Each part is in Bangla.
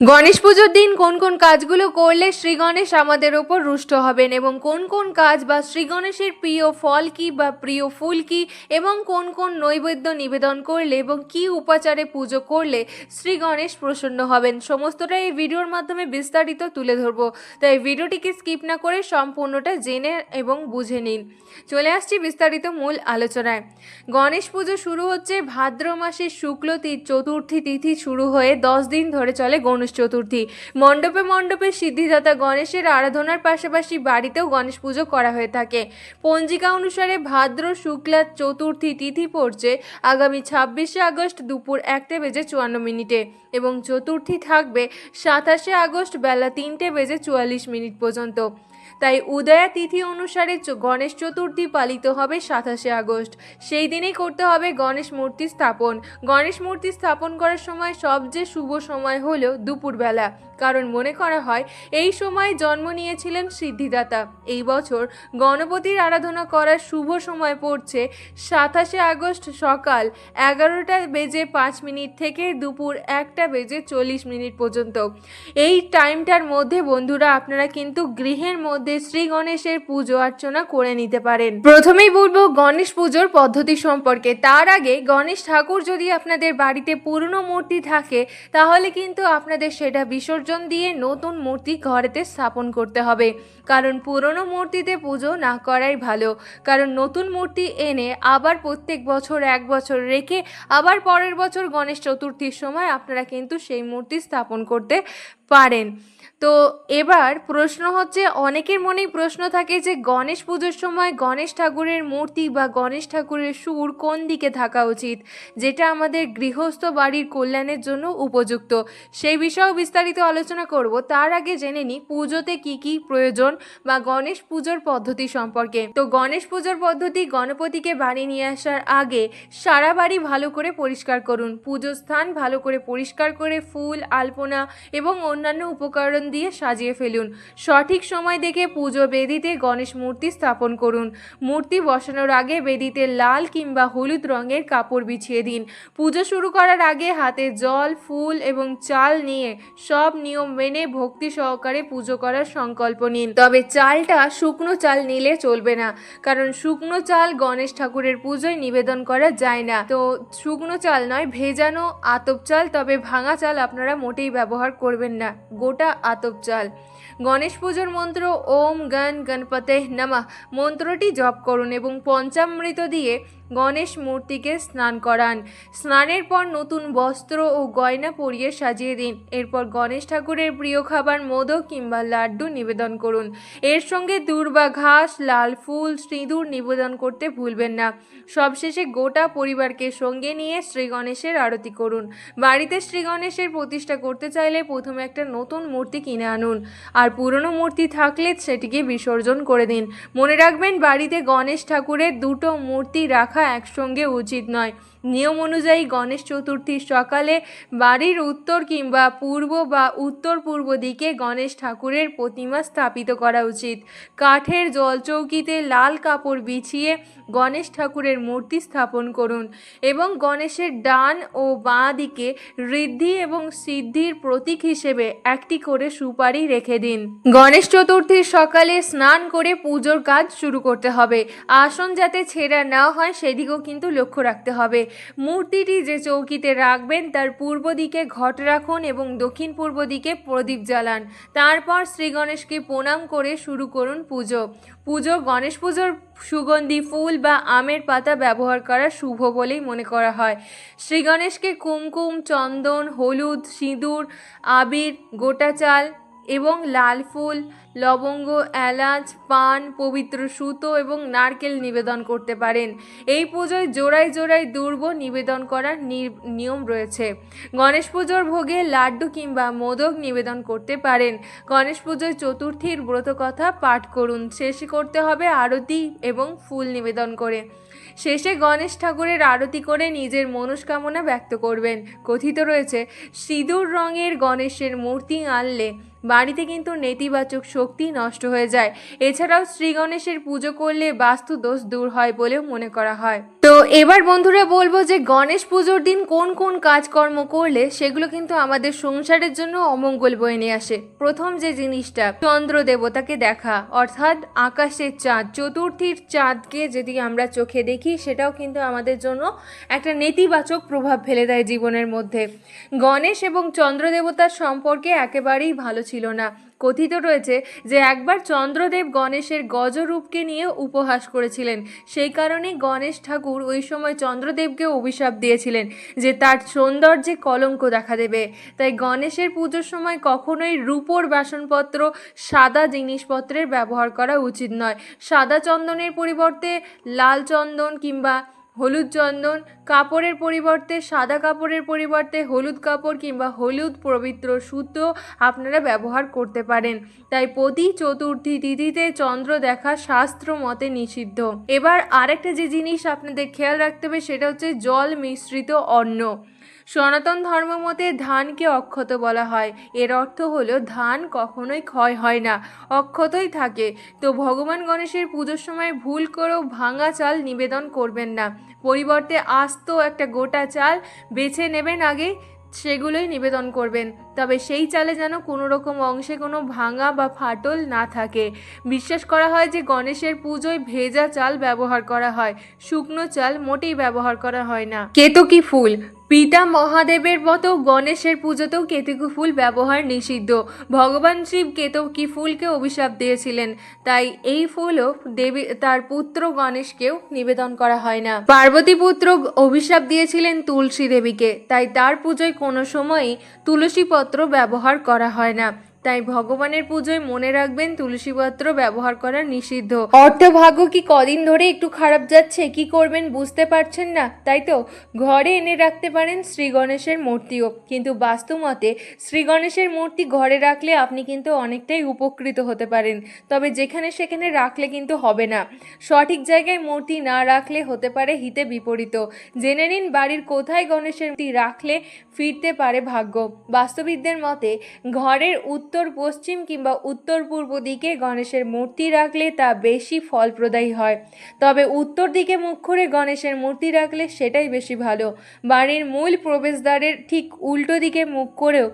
গণেশ পুজোর দিন কোন কোন কাজগুলো করলে শ্রী গণেশ আমাদের ওপর রুষ্ট হবেন এবং কোন কোন কাজ বা শ্রী গণেশের প্রিয় ফল কি বা প্রিয় ফুল কি এবং কোন কোন নৈবেদ্য নিবেদন করলে এবং কি উপাচারে পুজো করলে শ্রী গণেশ প্রসন্ন হবেন? সমস্তটা এই ভিডিওর মাধ্যমে বিস্তারিত তুলে ধরবো। তাই ভিডিওটিকে স্কিপ না করে সম্পূর্ণটা জেনে এবং বুঝে নিন। চলে আসছি বিস্তারিত মূল আলোচনায়। গণেশ পুজো শুরু হচ্ছে ভাদ্র মাসের শুক্ল চতুর্থী তিথি শুরু হয়ে দশ দিন ধরে চলে গণেশ চতুর্থী। মণ্ডপে মণ্ডপে সিদ্ধিদাতা গণেশের আরাধনার পাশাপাশি বাড়িতেও গণেশ পুজো করা হয়ে থাকে। পঞ্জিকা অনুসারে ভাদ্র, শুক্লা চতুর্থী তিথি পড়ছে আগামী ছাব্বিশে আগস্ট দুপুর একটা বেজে চুয়ান্ন মিনিটে। এবং চতুর্থী থাকবে সাতাশে আগস্ট বেলা তিনটে বেজে চুয়াল্লিশ মিনিট পর্যন্ত। তাই উদয়া তিথি অনুসারে গণেশ চতুর্থী পালিত হবে সাতাশে আগস্ট। সেই দিনেই করতে হবে গণেশ মূর্তি স্থাপন। গণেশ মূর্তি স্থাপন করার সময় সবচেয়ে শুভ সময় হলো দুপুরবেলা। কারণ মনে করা হয় এই সময় জন্ম নিয়েছিলেন সিদ্ধিদাতা। এই বছর গণপতির আরাধনা করার শুভ সময় পড়ছে সাতাশে আগস্ট সকাল এগারোটা বেজে পাঁচ মিনিট থেকে দুপুর একটা বেজে চল্লিশ মিনিট পর্যন্ত। এই টাইমটার মধ্যে বন্ধুরা আপনারা কিন্তু গৃহের মধ্যে শ্রী গণেশের পুজো অর্চনা করে নিতে পারেন। প্রথমেই বলব গণেশ পুজোর পদ্ধতি সম্পর্কে। তার আগে গণেশ ঠাকুর যদি আপনাদের বাড়িতে পুরনো মূর্তি থাকে, তাহলে কিন্তু আপনাদের সেটা বিসর্জন দিয়ে নতুন মূর্তি ঘরেতে স্থাপন করতে হবে। কারণ পুরনো মূর্তিতে পুজো না করাই ভালো। কারণ নতুন মূর্তি এনে আবার প্রত্যেক বছর এক বছর রেখে আবার পরের বছর গণেশ চতুর্থীর সময় আপনারা কিন্তু সেই মূর্তি স্থাপন করতে পারেন। তো এবার প্রশ্ন হচ্ছে, অনেকের মনেই প্রশ্ন থাকে যে, গণেশ পুজোর সময় গণেশ ঠাকুরের মূর্তি বা গণেশ ঠাকুরের সুর কোন দিকে থাকা উচিত? যেটা আমাদের গৃহস্থ বাড়ির কল্যাণের জন্য উপযুক্ত। সেই বিষয়েও বিস্তারিত আলোচনা করব। তার আগে জেনে নিই, পুজোতে কি কি প্রয়োজন বা গণেশ পুজোর পদ্ধতি সম্পর্কে। তো গণেশ পুজোর পদ্ধতি গণপতিকে বাড়ি নিয়ে আসার আগে সারা বাড়ি ভালো করে পরিষ্কার করুন। পুজোর স্থান ভালো করে পরিষ্কার করে ফুল, আলপনা এবং অন্যান্য উপকরণ দিয়ে সাজিয়ে ফেলুন। সঠিক সময় দেখে পুজো বেদিতে গণেশ মূর্তি স্থাপন করুন। মূর্তি বসানোর আগে বেদিতে লাল কিংবা হলুদ রঙের কাপড় বিছিয়ে দিন। পুজো শুরু করার আগে হাতে জল, ফুল এবং চাল নিয়ে সব নিয়ম মেনে ভক্তি সহকারে পুজো করার সংকল্প নিন। তবে চালটা শুকনো চাল নিলে চলবে না, কারণ শুকনো চাল গণেশ ঠাকুরের পুজোয় নিবেদন করা যায় না। তো শুকনো চাল নয়, ভেজানো আতপ চাল, তবে ভাঙা চাল আপনারা মোটেই ব্যবহার করবেন না। গোটা আতপ চাল। গণেশ পুজোর মন্ত্র ওম গণ গণপতে নমঃ। মন্ত্রটি জপ করুন এবং পঞ্চামৃত দিয়ে গণেশ মূর্তিকে স্নান করান। স্নানের পর নতুন বস্ত্র ও গয়না পরিয়ে সাজিয়ে দিন। এরপর গণেশ ঠাকুরের প্রিয় খাবার মোদক কিংবা লাড্ডু নিবেদন করুন। এর সঙ্গে দূর্বা ঘাস, লাল ফুল, সিঁদুর নিবেদন করতে ভুলবেন না। সবশেষে গোটা পরিবারকে সঙ্গে নিয়ে শ্রী গণেশের আরতি করুন। বাড়িতে শ্রী গণেশের প্রতিষ্ঠা করতে চাইলে প্রথমে একটা নতুন মূর্তি কিনে আনুন। আর পুরনো মূর্তি থাকলে সেটিকে বিসর্জন করে দিন। মনে রাখবেন, বাড়িতে গণেশ ঠাকুরের দুটো মূর্তি রাখা একসঙ্গে উচিত নয়। নিয়ম অনুযায়ী গণেশ চতুর্থীর সকালে বাড়ির উত্তর কিংবা পূর্ব বা উত্তর পূর্ব দিকে গণেশ ঠাকুরের প্রতিমা স্থাপিত করা উচিত। কাঠের জলচৌকিতে লাল কাপড় বিছিয়ে গণেশ ঠাকুরের মূর্তি স্থাপন করুন এবং গণেশের ডান ও বাঁ দিকে ঋদ্ধি এবং সিদ্ধির প্রতীক হিসেবে একটি করে সুপারি রেখে দিন। গণেশ চতুর্থীর সকালে স্নান করে পুজোর কাজ শুরু করতে হবে। আসন যাতে ছেঁড়া না হয় সেদিকেও কিন্তু লক্ষ্য রাখতে হবে। মূর্তিটি যে চৌকিতে রাখবেন, তার পূর্ব দিকে ঘট রাখুন এবং দক্ষিণ পূর্ব দিকে প্রদীপ জ্বালান। তারপর শ্রী গণেশকে প্রণাম করে শুরু করুন পুজো। পুজো গণেশ পুজোর সুগন্ধি, ফুল বা আমের পাতা ব্যবহার করা শুভ বলেই মনে করা হয়। শ্রী গণেশকে কুমকুম, চন্দন, হলুদ, সিঁদুর, আবির, গোটা চাল এবং লাল ফুল, লবঙ্গ, এলাচ, পান, পবিত্র সুতো এবং নারকেল নিবেদন করতে পারেন। এই পুজোয় জোড়ায় জোড়ায় দুর্ব নিবেদন করার নিয়ম রয়েছে। গণেশ পুজোর ভোগে লাড্ডু কিংবা মোদক নিবেদন করতে পারেন। গণেশ পুজোয় চতুর্থীর ব্রতকথা পাঠ করুন। শেষে করতে হবে আরতি এবং ফুল নিবেদন করে। শেষে গণেশ ঠাকুরের আরতি করে নিজের মনস্কামনা ব্যক্ত করবেন। কথিত রয়েছে, সিঁদুর রঙের গণেশের মূর্তি আনলে বাড়িতে কিন্তু নেতিবাচক শক্তি নষ্ট হয়ে যায়। এছাড়াও শ্রী গণেশের পুজো করলে বাস্তু দোষ দূর হয় বলেও মনে করা হয়। তো এবার বন্ধুরা বলব যে গণেশ পুজোর দিন কোন কোন কাজকর্ম করলে সেগুলো কিন্তু আমাদের সংসারের জন্য অমঙ্গল বয়ে নিয়ে আসে। প্রথম যে জিনিসটা, চন্দ্র দেবতাকে দেখা, অর্থাৎ আকাশের চাঁদ, চতুর্থীর চাঁদকে যদি আমরা চোখে দেখি, সেটাও কিন্তু আমাদের জন্য একটা নেতিবাচক প্রভাব ফেলে দেয় জীবনের মধ্যে। গণেশ এবং চন্দ্র দেবতার সম্পর্কে একেবারেই ভালো ছিল না। কথিত রয়েছে যে একবার চন্দ্রদেব গণেশের গজরূপকে নিয়ে উপহাস করেছিলেন। সেই কারণেই গণেশ ঠাকুর ওই সময় চন্দ্রদেবকে অভিশাপ দিয়েছিলেন যে তার সৌন্দর্যে কলঙ্ক দেখা দেবে। তাই গণেশের পুজোর সময় কখনোই রূপোর বাসনপত্র, সাদা জিনিসপত্রের ব্যবহার করা উচিত নয়। সাদা চন্দনের পরিবর্তে লাল চন্দন কিংবা হলুদ চন্দন, কাপড়ের পরিবর্তে, সাদা কাপড়ের পরিবর্তে হলুদ কাপড় কিংবা হলুদ পবিত্র সুতো আপনারা ব্যবহার করতে পারেন। তাই প্রতি চতুর্থী তিথিতে চন্দ্র দেখা শাস্ত্র মতে নিষিদ্ধ। এবার আরেকটা যে জিনিস আপনাদের খেয়াল রাখতে হবে সেটা হচ্ছে জল মিশ্রিত অন্ন। সনাতন ধর্ম মতে ধানকে অক্ষত বলা হয়। এর অর্থ হলো, ধান কখনোই ক্ষয় হয় না, অক্ষতই থাকে। তো ভগবান গণেশের পুজোর সময় ভুল করেও ভাঙা চাল নিবেদন করবেন না। পরিবর্তে আস্ত একটা গোটা চাল বেছে নেবেন আগে, সেগুলোই নিবেদন করবেন। তবে সেই চালে যেন কোনো রকম অংশে কোনো ভাঙা বা ফাটল না থাকে। বিশ্বাস করা হয় যে গণেশের পুজোয় ভেজা চাল ব্যবহার করা হয়, শুকনো চাল মোটেই ব্যবহার করা হয় না। কেতকী ফুল, পিতা মহাদেবের মতো গণেশের পুজোতেও কেতকী ফুল ব্যবহার নিষিদ্ধ। ভগবান শিব কেতকী ফুলকে অভিশাপ দিয়েছিলেন, তাই এই ফুলও দেবী, তার পুত্র গণেশকেও নিবেদন করা হয় না। পার্বতী পুত্র অভিশাপ দিয়েছিলেন তুলসী দেবীকে, তাই তার পুজোয় কোনো সময়ই তুলসী পত্র ব্যবহার করা হয় না। তাই ভগবানের পুজোয় মনে রাখবেন তুলসী পত্র ব্যবহার করা নিষিদ্ধ। অর্থভাগ্য কি কদিন ধরে একটু খারাপ যাচ্ছে? কি করবেন বুঝতে পারছেন না? তাই তো ঘরে এনে রাখতে পারেন শ্রী গণেশের মূর্তিও। কিন্তু বাস্তুমতে শ্রী গণেশের মূর্তি ঘরে রাখলে আপনি কিন্তু অনেকটাই উপকৃত হতে পারেন। তবে যেখানে সেখানে রাখলে কিন্তু হবে না। সঠিক জায়গায় মূর্তি না রাখলে হতে পারে হিতে বিপরীত। জেনে নিন বাড়ির কোথায় গণেশের মূর্তি রাখলে ফিরতে পারে ভাগ্য। বাস্তুবিদদের মতে ঘরের উত্তর পশ্চিম কিংবা উত্তর পূর্ব দিকে গণেশের মূর্তি রাখলে তা বেশি ফলপ্রদায়ী হয়। তবে উত্তর দিকে মুখ করে গণেশের মূর্তি রাখলে সেটাই বেশি ভালো। বাড়ির মূল প্রবেশদ্বারের ঠিক উল্টো দিকে মুখ করেও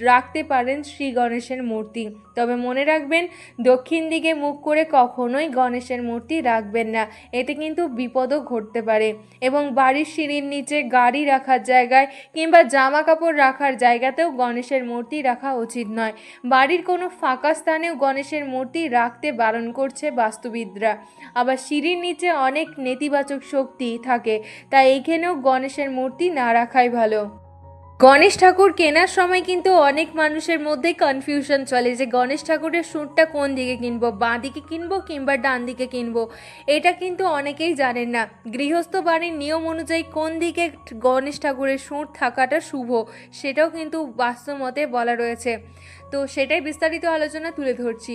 রাখতে পারেন শ্রী গণেশের মূর্তি। তবে মনে রাখবেন, দক্ষিণ দিকে মুখ করে কখনোই গণেশের মূর্তি রাখবেন না। এতে কিন্তু বিপদও ঘটতে পারে এবং বাড়ির সিঁড়ির নিচে গাড়ি রাখার জায়গায় কিংবা জামা কাপড় রাখার জায়গাতেও গণেশের মূর্তি রাখা উচিত নয়। বাড়ির কোনো ফাঁকা স্থানেও গণেশের মূর্তি রাখতে বারণ করছে বাস্তুবিদরা। আবার সিঁড়ির নিচে অনেক নেতিবাচক শক্তি থাকে, তাই এইখানেও গণেশের মূর্তি না রাখাই ভালো। গণেশ ঠাকুর কেনার সময় কিন্তু অনেক মানুষের মধ্যে কনফিউশন চলে যে গণেশ ঠাকুরের সুরটা কোন দিকে কিনবো বাঁ দিকে কিনবো কিংবা ডান দিকে কিনবো? এটা কিন্তু অনেকেই জানেন না। গৃহস্থ বাড়ির নিয়ম অনুযায়ী কোন দিকে গণেশ ঠাকুরের সুর থাকাটা শুভ, সেটাও কিন্তু বাস্তবমতে বলা রয়েছে। তো সেটাই বিস্তারিত আলোচনা তুলে ধরছি।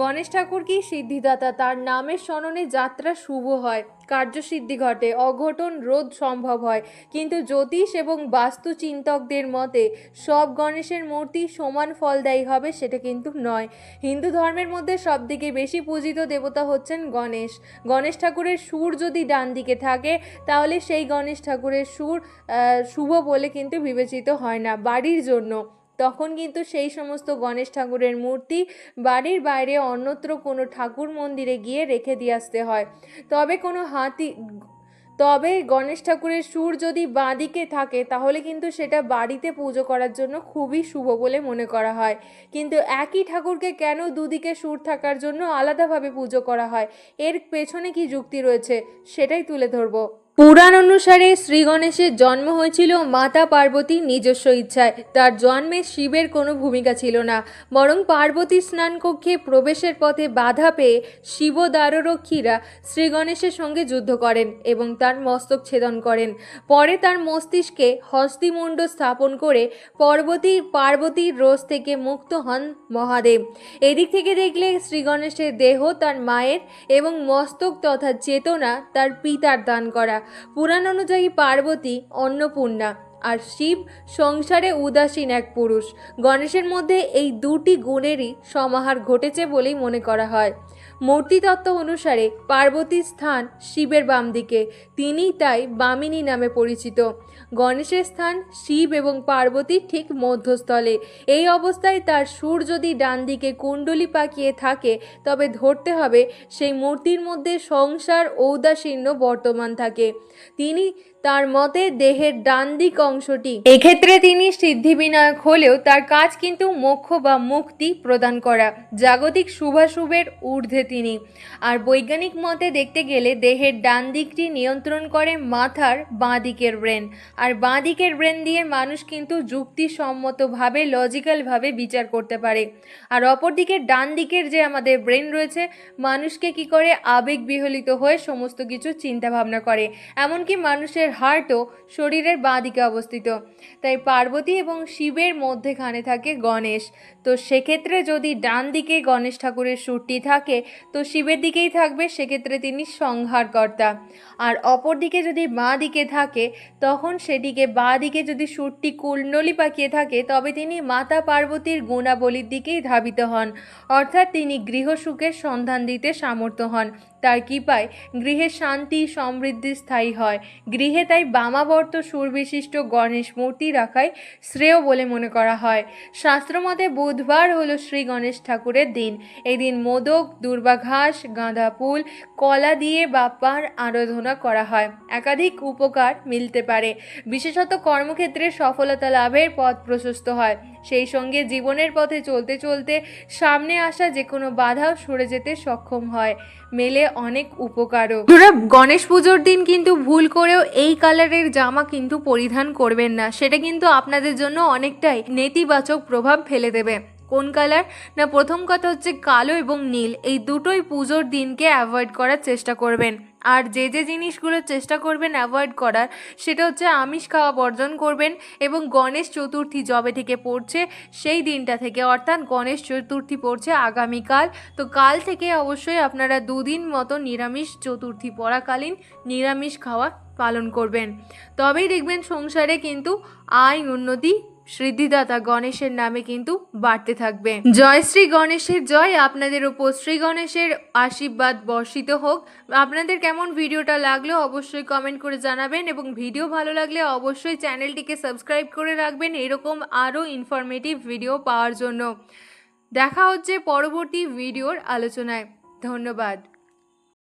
গণেশ ঠাকুর কি সিদ্ধিদাতা? তার নামের স্মরণে যাত্রা শুভ হয়। কার্যসিদ্ধি ঘটে, অঘটন রোধ সম্ভব হয়। কিন্তু জ্যোতিষ এবং বাস্তু চিন্তকদের মতে, সব গণেশের মূর্তি সমান ফলদায়ী হবে সেটা কিন্তু নয়। হিন্দু ধর্মের মধ্যে সবথেকে বেশি পূজিত দেবতা হচ্ছেন গণেশ। গণেশ ঠাকুরের সুর যদি ডান দিকে থাকে, তাহলে সেই গণেশ ঠাকুরের সুর শুভ বলে কিন্তু বিবেচিত হয় না। বাড়ির জন্য তখন কিন্তু সেই সমস্ত গণেশ ঠাকুরের মূর্তি বাড়ির বাইরে অন্যত্র কোনো ঠাকুর মন্দিরে গিয়ে রেখে দিয়ে আসতে হয়। তবে কোনো হাতি, তবে গণেশ ঠাকুরের সুর যদি বাঁদিকে থাকে, তাহলে কিন্তু সেটা বাড়িতে পুজো করার জন্য খুবই শুভ বলে মনে করা হয়। কিন্তু একই ঠাকুরকে কেন দুদিকে সুর থাকার জন্য আলাদাভাবে পুজো করা হয়? এর পেছনে কি যুক্তি রয়েছে? সেটাই তুলে ধরবো। পুরাণ অনুসারে শ্রী গণেশের জন্ম হয়েছিল মাতা পার্বতীর নিজস্ব ইচ্ছায়। তার জন্মে শিবের কোনো ভূমিকা ছিল না। বরং পার্বতীর স্নানকক্ষে প্রবেশের পথে বাধা পেয়ে শিব দ্বাররক্ষীরা শ্রী গণেশের সঙ্গে যুদ্ধ করেন এবং তার মস্তক ছেদন করেন। পরে তার মস্তিষ্কে হস্তিমুণ্ড স্থাপন করে পর্বতী পার্বতীর রোষ থেকে মুক্ত হন মহাদেব। এদিক থেকে দেখলে শ্রী গণেশের দেহ তার মায়ের এবং মস্তক তথা চেতনা তার পিতার দান করা। পুরাণ অনুযায়ী পার্বতী, অন্নপূর্ণা আর শিব সংসারে উদাসীন এক পুরুষ। গণেশের মধ্যে এই দুটি গুণেরই সমাহার ঘটেছে বলেই মনে করা হয়। মূর্তিতত্ত্ব অনুসারে পার্বতীর স্থান শিবের বাম দিকে। তিনিই তাই বামিনী নামে পরিচিত। গণেশের স্থান শিব এবং পার্বতীর ঠিক মধ্যস্থলে। এই অবস্থায় তার সুর যদি ডান দিকে কুণ্ডলি পাকিয়ে থাকে, তবে ধরতে হবে সেই মূর্তির মধ্যে সংসার ঔদাসীন্য বর্তমান থাকে। তিনি তার মতে দেহের ডান দিক অংশটি। এক্ষেত্রে তিনি সিদ্ধিবিনায়ক হলেও তার কাজ কিন্তু মোক্ষ বা মুক্তি প্রদান করা। জাগতিক শুভাশুভের ঊর্ধ্বে তিনি। আর বৈজ্ঞানিক মতে দেখতে গেলে দেহের ডান দিকটি নিয়ন্ত্রণ করে মাথার বাঁ দিকের ব্রেন। আর বাঁ দিকের ব্রেন দিয়ে মানুষ কিন্তু যুক্তিসম্মতভাবে, লজিক্যালভাবে বিচার করতে পারে। আর অপর দিকের ডান দিকের যে আমাদের ব্রেন রয়েছে, মানুষকে কি করে আবেগ বিহলিত হয়ে সমস্ত কিছু চিন্তা ভাবনা করে। এমনকি মানুষের হার্টও শরীরের বাঁ দিকে অবস্থিত। তাই পার্বতী এবং শিবের মধ্যেখানে থাকে গণেশ। তো সেক্ষেত্রে যদি ডান দিকে গণেশ ঠাকুরের সুরটি থাকে, তো শিবের দিকেই থাকবে, সেক্ষেত্রে তিনি সংহারকর্তা। আর অপর দিকে যদি বাঁ দিকে থাকে, তখন সেটিকে বাঁ দিকে যদি সুরটি কুণ্ডলি পাকিয়ে থাকে, তবে তিনি মাতা পার্বতীর গুণাবলীর দিকেই ধাবিত হন। অর্থাৎ তিনি গৃহসুখের সন্ধান দিতে সামর্থ্য হন। তার কৃপায় গৃহে শান্তি সমৃদ্ধি স্থায়ী হয়। গৃহে তাই বামাবর্ত সুরবিশিষ্ট গণেশ মূর্তি রাখাই শ্রেয় বলে মনে করা হয়। শাস্ত্রমতে বুধবার হলো শ্রী গণেশ ঠাকুরের দিন। এই দিন মোদক, দুর্বাঘাস গাঁদা ফুল কলা দিয়ে বাপ্পার আরাধনা করা হয়। একাধিক উপকার মিলতে পারে। বিশেষত কর্মক্ষেত্রে সফলতা লাভের পথ প্রশস্ত হয়। সেই সঙ্গে জীবনের পথে চলতে চলতে সামনে আসা যে কোনো বাধাও সরে যেতে সক্ষম হয়। মেলে অনেক উপকারও। গণেশ পুজোর দিন কিন্তু ভুল করেও এই কালারের জামা কিন্তু পরিধান করবেন না। সেটা কিন্তু আপনাদের জন্য অনেকটাই নেতিবাচক প্রভাব ফেলে দেবে। কোন কালার? না, প্রথম কথা হচ্ছে কালো এবং নীল। এই দুটোই পুজোর দিনকে অ্যাভয়েড করার চেষ্টা করবেন। আর যে যে জিনিসগুলো চেষ্টা করবেন অ্যাভয়েড করার, সেটা হচ্ছে আমিষ খাওয়া বর্জন করবেন এবং গণেশ চতুর্থী জবে থেকে পড়ছে, সেই দিনটা থেকে। অর্থাৎ গণেশ চতুর্থী পড়ছে আগামীকাল। তো কাল থেকে অবশ্যই আপনারা দুদিন মতো নিরামিষ চতুর্থী পড়াকালীন নিরামিষ খাওয়া পালন করবেন। তবেই দেখবেন সংসারে কিন্তু আয় উন্নতি সিদ্ধিদাতা গণেশের নামে কিন্তু বাড়তে থাকবে। জয় শ্রী গণেশের জয়। আপনাদের উপর শ্রী গণেশের আশীর্বাদ বর্ষিত হোক। আপনাদের কেমন ভিডিওটা লাগল অবশ্যই কমেন্ট করে জানাবেন এবং ভিডিও ভালো লাগলে অবশ্যই চ্যানেলটিকে সাবস্ক্রাইব করে রাখবেন। এরকম আরও ইনফরমেটিভ ভিডিও পাওয়ার জন্য। দেখা হচ্ছে পরবর্তী ভিডিওর আলোচনায়। ধন্যবাদ।